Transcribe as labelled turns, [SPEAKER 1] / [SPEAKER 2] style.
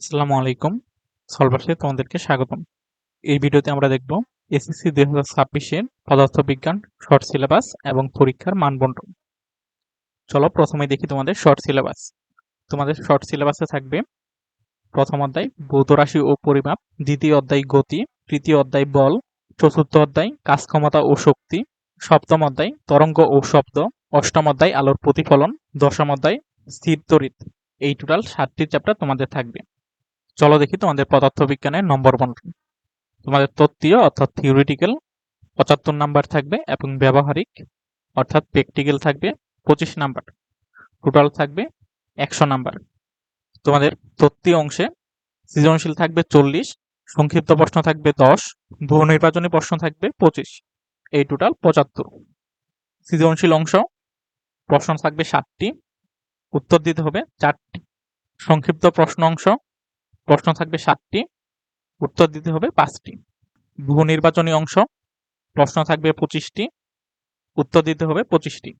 [SPEAKER 1] আসসালামু আলাইকুম। সলভার্সে তোমাদেরকে স্বাগতম। এই ভিডিওতে আমরা দেখব এসএসসি দুই হাজার ছাব্বিশের পদার্থবিজ্ঞান, শর্ট সিলেবাস এবং পরীক্ষার মানবন্টন। চলো প্রথমে দেখি তোমাদের শর্ট সিলেবাস। তোমাদের শর্ট সিলেবাসে থাকবে প্রথম অধ্যায়, ভৌত রাশি ও পরিমাপ, দ্বিতীয় অধ্যায়, গতি, তৃতীয় অধ্যায়, বল, চতুর্থ অধ্যায়, কাজ ক্ষমতা ও শক্তি, সপ্তম অধ্যায়, তরঙ্গ ও শব্দ, অষ্টম অধ্যায়, আলোর প্রতিফলন, দশম অধ্যায়, স্থির তড়িৎ। এই টোটাল সাতটি চ্যাপ্টার তোমাদের থাকবে। চলো দেখি তোমাদের পদার্থবিজ্ঞানের নম্বর বন্টন তোমাদের তত্ত্বীয় অর্থাৎ থিওরিটিক্যাল পঁচাত্তর নাম্বার থাকবে এবং ব্যবহারিক অর্থাৎ প্র্যাকটিক্যাল থাকবে পঁচিশ নাম্বার টোটাল থাকবে একশো নাম্বার তোমাদের তত্ত্বীয় অংশে সৃজনশীল থাকবে চল্লিশ, সংক্ষিপ্ত প্রশ্ন থাকবে দশ বহু নির্বাচনী প্রশ্ন থাকবে পঁচিশ। এই টোটাল পঁচাত্তর। সৃজনশীল অংশ, প্রশ্ন থাকবে সাতটি উত্তর দিতে হবে চারটি। সংক্ষিপ্ত প্রশ্ন অংশ প্রশ্ন থাকবে সাতটি, উত্তর দিতে হবে পাঁচটি। বহু নির্বাচনী অংশ, প্রশ্ন থাকবে পঁচিশটি, উত্তর দিতে হবে পঁচিশটি।